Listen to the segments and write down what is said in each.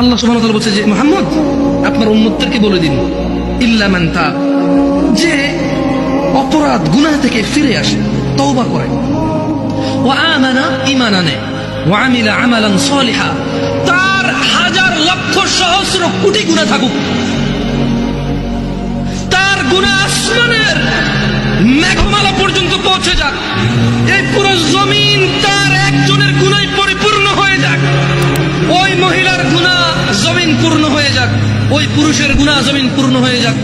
আল্লাহ তাআলা বলছে যে, মুহাম্মদ, আপনার উম্মতদেরকে বলে দিন। ইল্লা তাব যে অপরাধ, গুনাহ থেকে ফিরে আসে, তওবা করে। ওয়া আমানা ঈমান আনে আমিলা আমালান সলিহা। তার হাজার লক্ষ সহস্র কোটি গুনাহ থাকুক। তার গুনাহ আসমানের মেঘমালা পর্যন্ত পৌঁছে যাক। ওই পুরুষের গুণা জমিন পূর্ণ হয়ে যাক।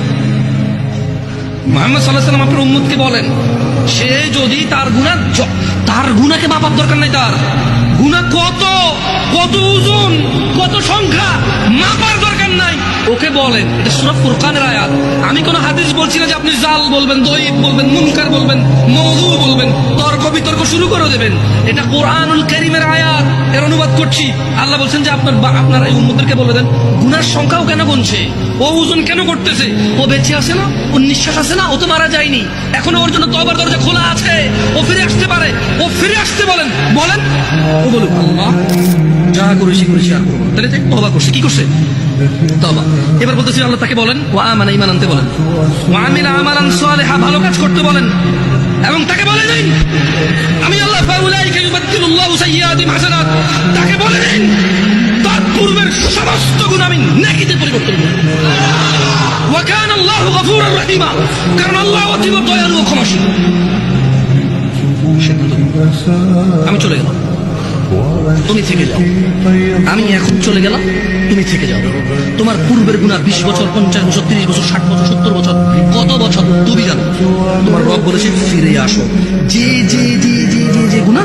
মোহাম্মদ সাল্লাহ সাল্লাম আপনার উন্মুদকে বলেন, সে যদি তার গুণা তার গুণাকে মাপার দরকার নাই তার। গুণা কত? কত ওজন? বলেন? এটা সুরা ফুরকানের আয়াত। আমি কোন হাদিস বলছি না যে আপনি জাল বলবেন দইব বলবেন, মুনকার বলবেন মৌদু বলবেন, তর্ক বিতর্ক শুরু করে দেবেন। এটা কোরআনুল করিমের আয়াত। এর অনুবাদ করছি। আল্লাহ বলছেন যে আপনার আপনার এই উম্মদেরকে বলে দেন, গুনার সংখ্যাও কেন গুনছে ও ওজন কেন করতেছে? ও বেঁচে আছে না? ও নিঃশ্বাস আছে না? ও তো মারা যায়নি। এখনও ওর জন্য তবার দরজা খোলা আছে। ও ফিরে আসতে পারে। ও ফিরে আসতে বলেন। বলেন। ও বলুক, আল্লাহ। যা করেছি করেছি আর করব তাহলে যে তবা করছে কি করছে? তবা এবার বলতেছি, আল্লাহ তাকে বলেন ও আমানা ইমান আনতে বলেন। ও আমিলা আমালান সালেহা, ভালো কাজ করতে বলেন। এবং তাকে বলে দিন, আমি আল্লাহ ফাউলাইকা হাসানাত। তাকে বলে দিন তার পূর্বের সমস্ত গুণ আমি নেকিতে পরিবর্তন করব। ওয়াকান আল্লাহ গফুর রহিমা, কারণ আল্লাহ অতীব দয়ালু ও ক্ষমাশীল। আমি চলে গেলাম। তুমি থেকে যাও। আমি এখন চলে গেলাম, তুমি থেকে যাও। তোমার পূর্বের গুণা বিশ বছর, পঞ্চাশ বছর, তিরিশ বছর, ষাট বছর, সত্তর বছর, কত বছর, তুমি জানো। তোমার রব বলেছে, ফিরে আসো। যে যে যে যে যে গুণা